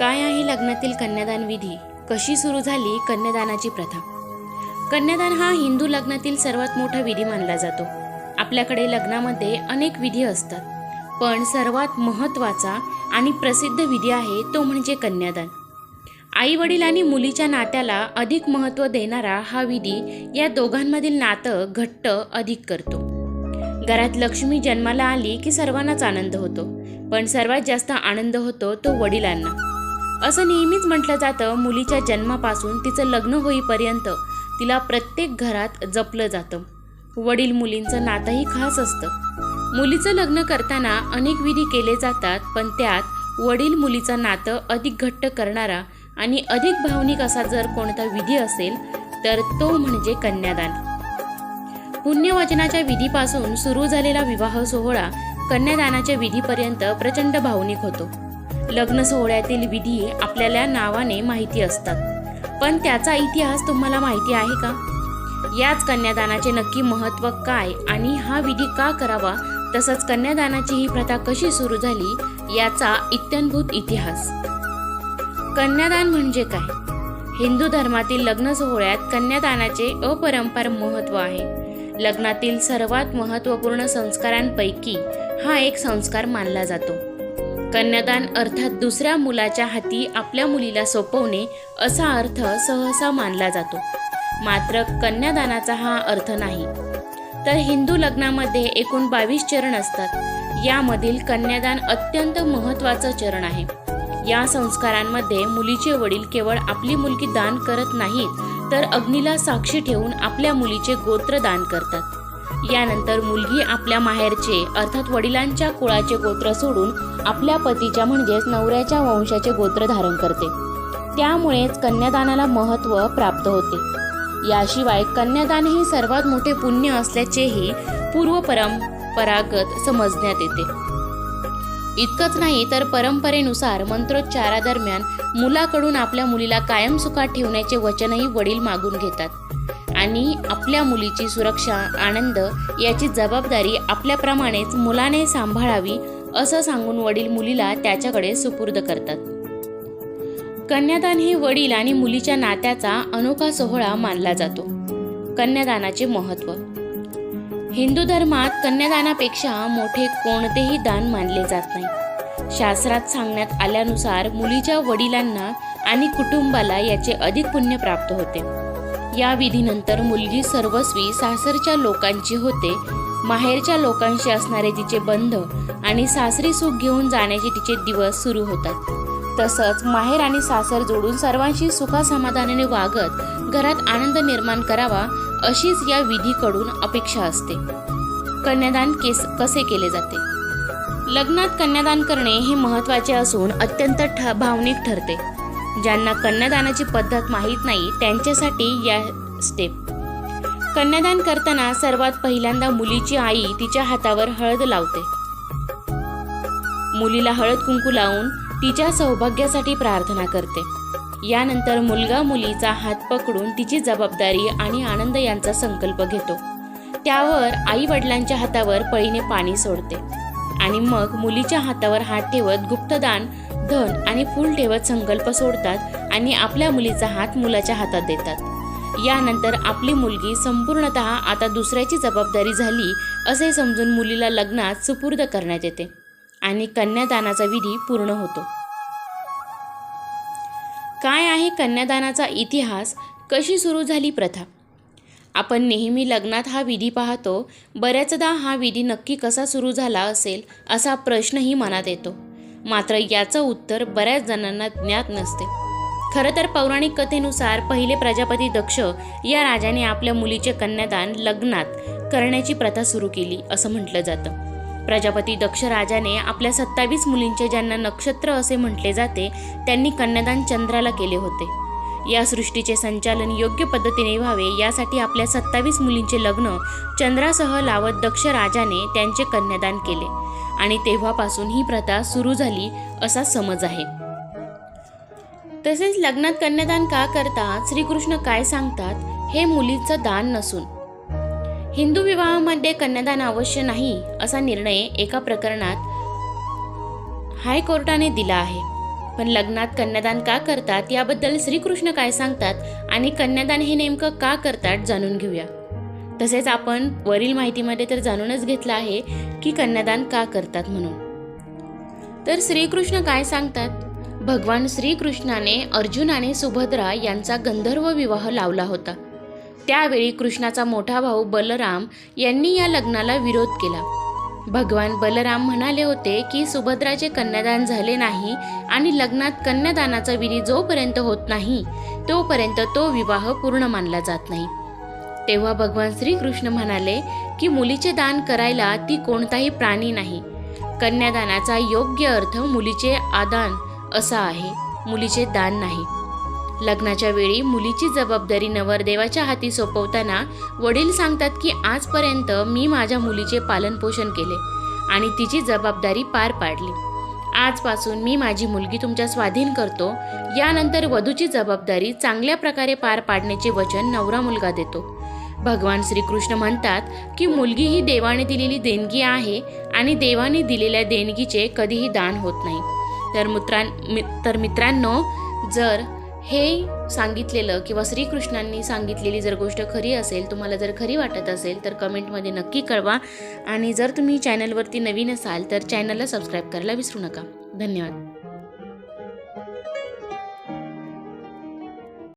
काय आहे लग्नातील कन्यादान विधी? कशी सुरू झाली कन्यादानाची प्रथा? कन्यादान हा हिंदू लग्नातील सर्वात मोठा विधी मानला जातो. आपल्याकडे लग्नामध्ये अनेक विधी असतात. पण सर्वात महत्त्वाचा आणि प्रसिद्ध विधी आहे तो म्हणजे कन्यादान. आई वडील आणि मुलीच्या नात्याला अधिक महत्त्व देणारा हा विधी या दोघांमधील नातं घट्ट अधिक करतो. घरात लक्ष्मी जन्माला आली की सर्वांनाच आनंद होतो. पण सर्वात जास्त आनंद होतो तो वडिलांना. असं नेहमीच म्हटलं जातं मुलीच्या जन्मापासून तिचं लग्न होईपर्यंत तिला प्रत्येक घरात जपलं जातं. वडील मुलींचं नातंही खास असतं. मुलीचं लग्न करताना अनेक विधी केले जातात पण त्यात वडील मुलीचं नातं अधिक घट्ट करणारा आणि अधिक भावनिक असा जर कोणता विधी असेल तर तो म्हणजे कन्यादान. पुण्यवचनाच्या विधीपासून सुरू झालेला विवाह सोहळा कन्यादानाच्या विधीपर्यंत प्रचंड भावनिक होतो. लग्न सोहळ्यातील विधी आपल्याला नावाने माहिती असतात. पण त्याचा इतिहास तुम्हाला माहिती आहे का? याच कन्यादानाचे नक्की महत्त्व काय आणि हा विधी का करावा? तसंच कन्यादानाची ही प्रथा कशी सुरू झाली याचा इत्यंभूत इतिहास. कन्यादान म्हणजे काय? हिंदू धर्मातील लग्न सोहळ्यात कन्यादानाचे अपरंपार महत्त्व आहे. लग्नातील सर्वात महत्त्वपूर्ण संस्कारांपैकी हा एक संस्कार मानला जातो. कन्यादान अर्थात दुसऱ्या मुलाच्या हाती आपल्या मुलीला सोपवणे असा अर्थ सहसा मानला जातो. मात्र कन्यादानाचा हा अर्थ नाही. तर हिंदू लग्नामध्ये एकूण बावीस चरण असतात. यामधील कन्यादान अत्यंत महत्त्वाचं चरण आहे. या संस्कारांमध्ये मुलीचे वडील केवळ आपली मुलगी दान करत नाहीत तर अग्नीला साक्षी ठेवून आपल्या मुलीचे गोत्र दान करतात. यानंतर मुलगी आपल्या माहेरचे अर्थात वडिलांच्या कुळाचे गोत्र सोडून आपल्या पतीच्या म्हणजेच नवऱ्याच्या वंशाचे गोत्र धारण करते. त्यामुळेच कन्यादानाला महत्त्व प्राप्त होते. याशिवाय कन्यादान हे सर्वात मोठे पुण्य असल्याचेही पूर्व परंपरागत समजण्यात येते. इतकंच नाही तर परंपरेनुसार मंत्रोच्चारादरम्यान मुलाकडून आपल्या मुलीला कायम सुखात ठेवण्याचे वचनही वडील मागून घेतात. आणि आपल्या मुलीची सुरक्षा आनंद याची जबाबदारी आपल्याप्रमाणेच मुलाने सांभाळावी असं सांगून वडील मुलीला त्याच्याकडे सुपूर्द करतात. कन्यादान हे वडील आणि मुलीच्या नात्याचा अनोखा सोहळा मानला जातो. कन्यादानाचे महत्त्व. हिंदू धर्मात कन्यादानापेक्षा मोठे कोणतेही दान मानले जात नाही. शास्त्रात सांगण्यात आल्यानुसार मुलीच्या वडिलांना आणि कुटुंबाला याचे अधिक पुण्य प्राप्त होते. या विधीनंतर मुलगी सर्वस्वी सासरच्या लोकांची होते. माहेरच्या लोकांशी असणारे तिचे बंध आणि सासरी सुख घेऊन जाण्याचे तिचे दिवस सुरू होतात. तसंच माहेर आणि सासर जोडून सर्वांशी सुखासमाधानाने वागत घरात आनंद निर्माण करावा अशीच या विधीकडून अपेक्षा असते. कन्यादान केस कसे केले जाते? लग्नात कन्यादान करणे हे महत्त्वाचे असून अत्यंत ठ भावनिक ठरते. ज्यांना कन्यादानाची पद्धत माहीत नाही त्यांच्यासाठी या स्टेप कन्यादान करताना सर्वात पहिल्यांदा मुलीची आई तिच्या हातावर हळद लावते. मुलीला हळद कुंकू लावून तिच्या सौभाग्यासाठी प्रार्थना करते. यानंतर मुलगा मुलीचा हात पकडून तिची जबाबदारी आणि आनंद यांचा संकल्प घेतो. त्यावर आई वडिलांच्या हातावर पळीने पाणी सोडते. आणि मग मुलीच्या हातावर हात ठेवत गुप्तदान धन आणि फूल ठेवत संकल्प सोडतात आणि आपल्या मुलीचा हात मुलाच्या हातात देतात. यानंतर आपली मुलगी संपूर्णत आता दुसऱ्याची जबाबदारी झाली असे समजून मुलीला लग्नात सुपूर्द करण्यात येते आणि कन्यादानाचा विधी पूर्ण होतो. काय आहे कन्यादानाचा इतिहास? कशी सुरू झाली प्रथा? आपण नेहमी लग्नात हा विधी पाहतो बऱ्याचदा हा विधी नक्की कसा सुरू झाला असेल असा प्रश्नही मनात येतो. मात्र याचं उत्तर बऱ्याच जणांना ज्ञात नसते. खरं तर पौराणिक कथेनुसार पहिले प्रजापती दक्ष या राजाने आपल्या मुलीचे कन्यादान लग्नात करण्याची प्रथा सुरू केली असं म्हटलं जातं. प्रजापती दक्ष राजाने आपल्या सत्तावीस मुलींचे ज्यांना नक्षत्र असे म्हटले जाते त्यांनी कन्यादान चंद्राला केले होते. या सृष्टीचे संचालन योग्य पद्धतीने व्हावे यासाठी आपल्या सत्तावीस मुलींचे लग्न चंद्रासह लावत दक्ष राजाने त्यांचे कन्यादान केले. आणि तेव्हापासून ही प्रथा सुरू झाली असा समज आहे. तसेच लग्नात कन्यादान का करतात श्रीकृष्ण काय सांगतात हे मुलीचं दान नसून. हिंदू विवाहामध्ये कन्यादान अवश्य नाही असा निर्णय एका प्रकरणात हायकोर्टाने दिला आहे. पण लग्नात कन्यादान का करतात याबद्दल श्रीकृष्ण काय सांगतात आणि कन्यादान हे नेमकं का करतात जाणून घेऊया. तसेच आपण वरील माहितीमध्ये तर जाणूनच घेतलं आहे की कन्यादान का करतात म्हणून. तर श्रीकृष्ण काय सांगतात? भगवान श्रीकृष्णाने अर्जुन आणि सुभद्रा यांचा गंधर्व विवाह लावला होता. त्यावेळी कृष्णाचा मोठा भाऊ बलराम यांनी या लग्नाला विरोध केला. भगवान बलराम म्हणाले होते की सुभद्राचे कन्यादान झाले नाही आणि लग्नात कन्यादानाचा विधी जोपर्यंत होत नाही तोपर्यंत तो विवाह पूर्ण मानला जात नाही. तेव्हा भगवान श्रीकृष्ण म्हणाले की मुलीचे दान करायला ती कोणताही प्राणी नाही. कन्यादानाचा योग्य अर्थ मुलीचे आदान असा आहे मुलीचे दान नाही. लग्नाच्या वेळी मुलीची जबाबदारी नवरदेवाच्या हाती सोपवताना वडील सांगतात की आजपर्यंत मी माझ्या मुलीचे पालनपोषण केले आणि तिची जबाबदारी पार पाडली. आजपासून मी माझी मुलगी तुमच्या स्वाधीन करतो. यानंतर वधूची जबाबदारी चांगल्या प्रकारे पार पाडण्याचे वचन नवरा मुलगा देतो. भगवान श्रीकृष्ण म्हणतात की मुलगी ही देवाने दिलेली देणगी आहे आणि देवाने दिलेल्या देणगीचे कधीही दान होत नाही. तर मित्रां मि- तर मित्रांनो जर हे सांगितलेलं किंवा श्रीकृष्णांनी सांगितलेली जर गोष्ट खरी असेल तुम्हाला जर खरी वाटत असेल तर कमेंटमध्ये नक्की कळवा. आणि जर तुम्ही चॅनलवरती नवीन असाल तर चॅनलला सबस्क्राईब करायला विसरू नका. धन्यवाद.